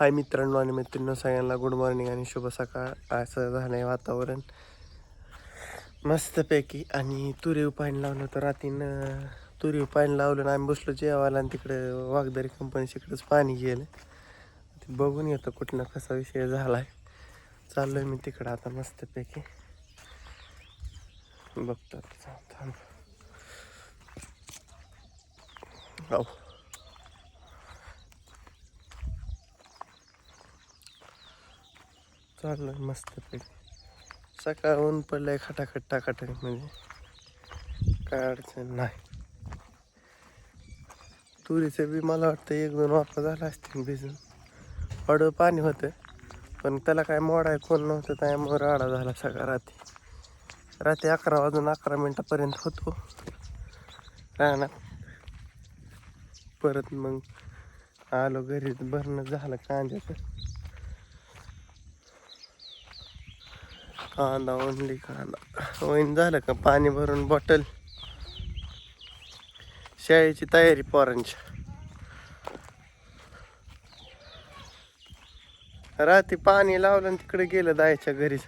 हाय मित्रांनो आणि मित्रांनो सगळ्यांना गुड मॉर्निंग आणि शुभ सकाळ. असं झालं आहे वातावरण. मस्तपैकी. आणि तुरीव पाणी लावलं तर रात्रीनं तुरीव पाणी लावलं आणि आम्ही बसलो जेवायला आणि तिकडे वाघदारी कंपनीच्याकडेच पाणी गेलं. ते बघून येतं कुठनं कसा विषय झाला आहे चाललो आहे मी तिकडं आता मस्तपैकी. बघतो आता. थांब. चाललं आहे मस्तपैकी सकाळ ऊन पडलंय खटाखट टाकाटक म्हणजे. काय अडचण नाही. तुरीचं बी मला वाटतं एक दोन वापर झाला असतील भिजून. हळू पाणी होतं पण त्याला काय मोडाय कोण नव्हतं त्यामुळे राडा झाला सगळा रात्री. रात्री अकरा वाजून अकरा मिनटापर्यंत होतो. राहणार. परत मग आलो घरी भरणं झालं कांद्याचं. कांदा ओनली कांदा होईन झालं का? पाणी भरून बॉटल शाळेची तयारी पोरांची. रात्री पाणी लावलं आणि तिकडे गेलं दायच्या घरीच.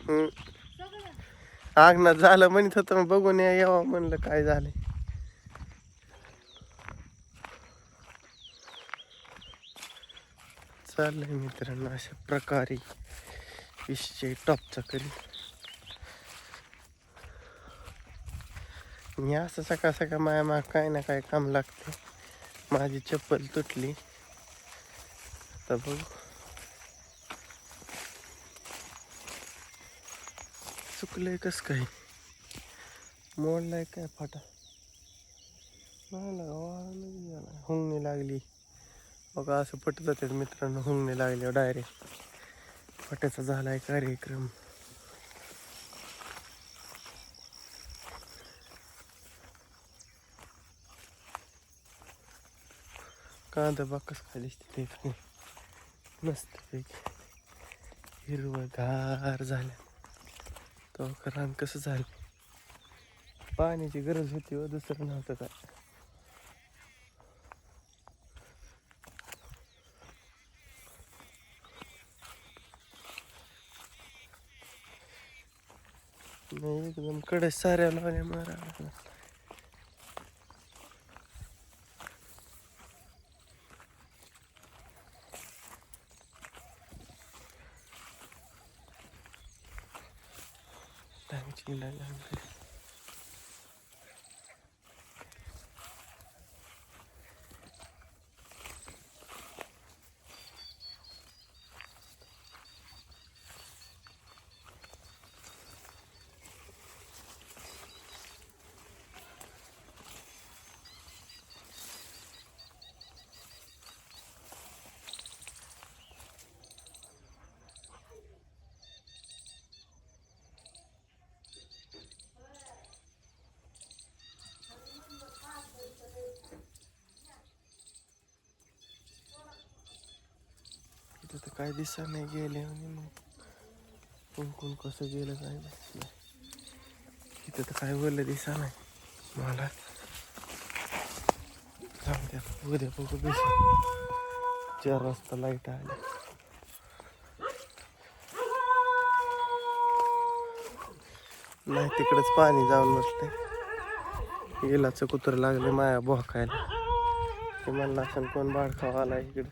हम्म. आगनात झालं म्हणत होतं मग बघून या यावं म्हणलं काय झालंय. चाललंय मित्रांनो अशा प्रकारे. विषय टॉपचा करी. मी असं सकाळ सकाळ माया मा काय ना काय काम लागते. माझी चप्पल तुटली. आता बघू. चुकलंय कस काही मोडलाय काय फाटा? नाही ना हुंगणी लागली. बघा असं पटत जाते मित्रांनो हुंगणी लागली डायरेक्ट फट्याचा झालाय कार्यक्रम. कांदा बाकस खाली तिथे ते मस्त पैकी हिरवगार झाल्या तो रान कसं झालं? पाण्याची गरज होती व दुसरं नव्हतं काय? एकदम कडे साऱ्या लावल्या मारा त्यांची लागली तिथं काय दिसा नाही गेले आणि मग. कोण कोण कसं गेलं काय तिथं तर काय बोललं दिसा नाही. मला जाऊ उद्या बघू दिसा. चार वाजता लाइट आली. नाही तिकडंच पाणी जाऊन बसले. गेलाचं कुत्र लागले माया भोकायला ते म्हणलं असेल कोण बाळखावा आला इकडे.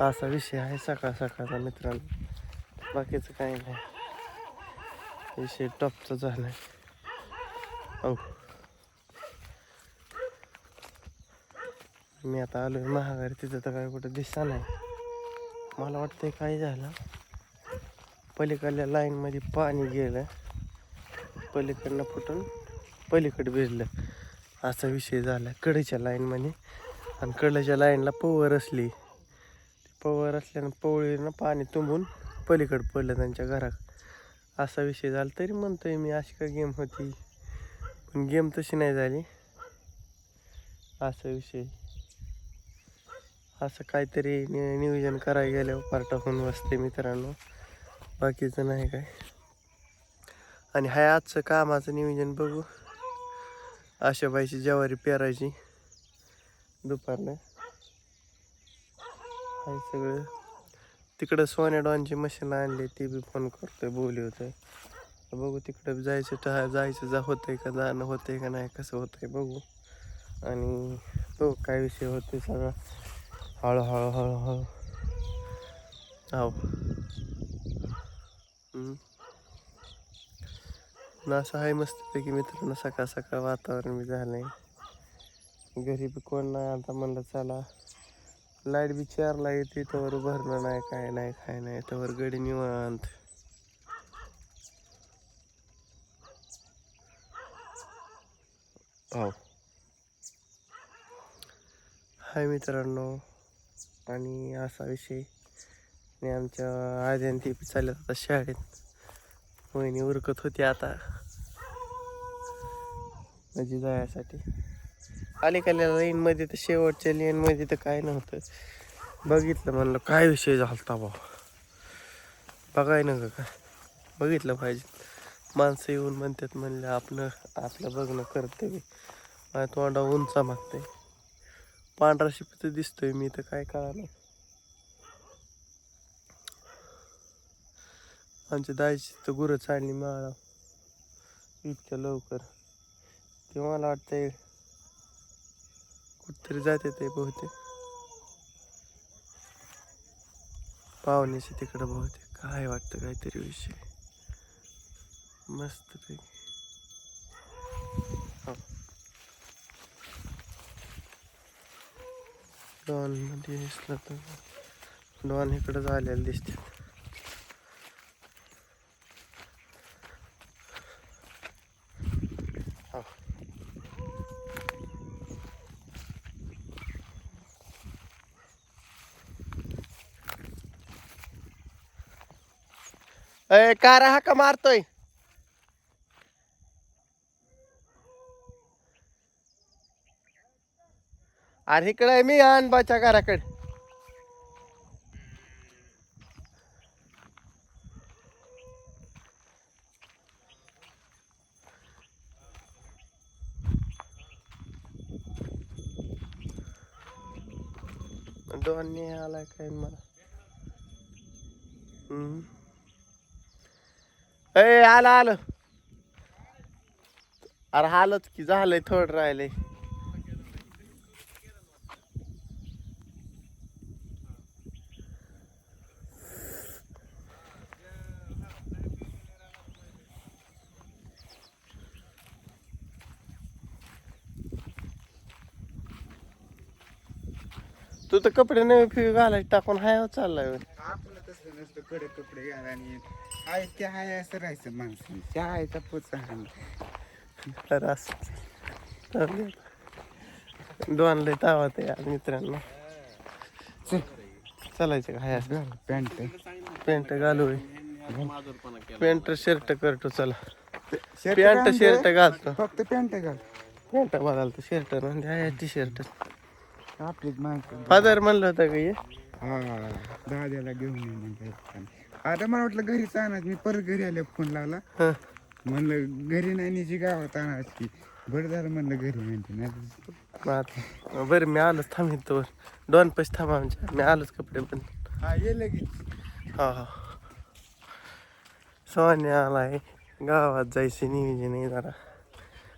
असा विषय आहे सकाळ सकाळचा मित्रांनो. बाकीचं काही नाही. विषय टॉपचा झालाय. हो मी आता आलोय महागारी तिथं तर काय कुठं दिसता नाही. मला वाटतंय काय झालं? पलीकडल्या लाईनमध्ये पाणी गेलं. पलीकडनं फुटून पलीकडे भिजलं. असा विषय झाला कडेच्या लाईनमध्ये आणि कडल्याच्या लाईनला पोवर असली. पवर असल्यानं पवळीनं पाणी तुंबून पलीकडं पडलं त्यांच्या घरात. असा विषय झाला तरी म्हणतोय मी अशी का गेम होती. पण गेम तशी नाही झाली. असा विषय. असं काहीतरी नियोजन करायला गेल्यावर पार्टा टाकून बसते मित्रांनो. बाकीचं नाही काय. आणि हाय आजचं कामाचं नियोजन बघू. आशाबाईची ज्वारी पेरायची. दुपारला हाय सगळं. तिकडं सोन्या डॉनची मशीन आणली ती बी फोन करतोय बोलवतोय बघू तिकडं जायचं टा जायचं जा होतंय का जाणं होतंय का नाही कसं होतंय बघू. आणि तो काय विषय होतोय सगळा. हळूहळू हळूहळू. हो ना असं आहे मस्तपैकी मित्रांनो सकाळ सकाळ वातावरण बी झालंय. घरी बी कोण नाही आता म्हणलं चला. लाइट बी चारला येते तवर भरणं नाही काय नाही काय नाही तवर गडी निवांत. हो हाय मित्रांनो आणि असा विषय. आणि आमच्या आजंती चालत आता शाळेत. वहिनी उरकत होती आता. माझी जायसाठी. अलीकडल्या लाईनमध्ये तर शेवटच्या लाईनमध्ये तर काय नव्हतं. बघितलं म्हणलं काय विषय झालता भाऊ बघाय ना का? काय बघितलं पाहिजे. माणसं येऊन म्हणतात म्हणलं आपलं आपलं बघणं करते मी माझ्या तोंडा उंचा मागते पांढरा शिपत दिसतोय मी तर काय कळालं? आमच्या दाईची तर गुरं चालली माळा. इतक्या लवकर. ते मला वाटतंय कुठतरी जाते ते बहुतेक. पाहुण्याचे तिकडं बहुतेक काय वाटतं काहीतरी विषय. मस्त डॉनमध्ये दिसलं तर. डॉन इकडं झालेलं दिसते. ए कार हा का मारतोय. अरे इकडे मी आणबाच्या घराकडे. दोन्ही आलाय काय मला? हम्म. ए आलं आलं. अरे आलंच की झालंय थोडं राहिले तू तर कपडे नवे फिर घालायचे टाकून हाय हो चाललाय तसं नसतं कडे कपडे घाला आणि हाय ते असं राहायचं माणसं त्या हायचा पोचा तर असं. दोन लय तावात आहे आज मित्रांनो. चल. चालायचं का? हाय घाल पॅन्ट. पॅन्ट घालू पॅन्ट शर्ट करतो चला. Pant shirt. घालतो. फक्त पॅन्ट घाल. पॅन्ट बदलतो शर्ट म्हणजे हाय टी शर्ट आपलीच माणसं. फादर म्हणलं होतं का ये हा दाद्याला घेऊन ये म्हणलं आता मला वाटलं घरीच आणत मी परत घरी आले फोन लावला. हं. म्हणलं घरी नाही न्यायची गावात आणायची बरं झालं म्हणलं घरी म्हणते नाही मग बरं मी आलोच थांबीन तोवर दोन पैसे थांबा आमच्या. मी आलोच कपडे पण. हा ये लगेच. हा हा. सोने आलाय. गावात जायचं नियोजन आहे जरा.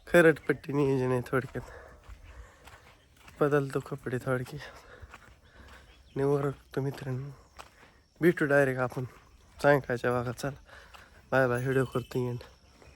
खरटपट्टी नियोजन आहे थोडक्यात. बदलतो कपडे थोडक्यात आणि ओरखतो मित्रांनो. भेटू डायरेक्ट आपण. सायंकाळच्या भागात चला. बाय बाय व्हिडिओ करतो येईन.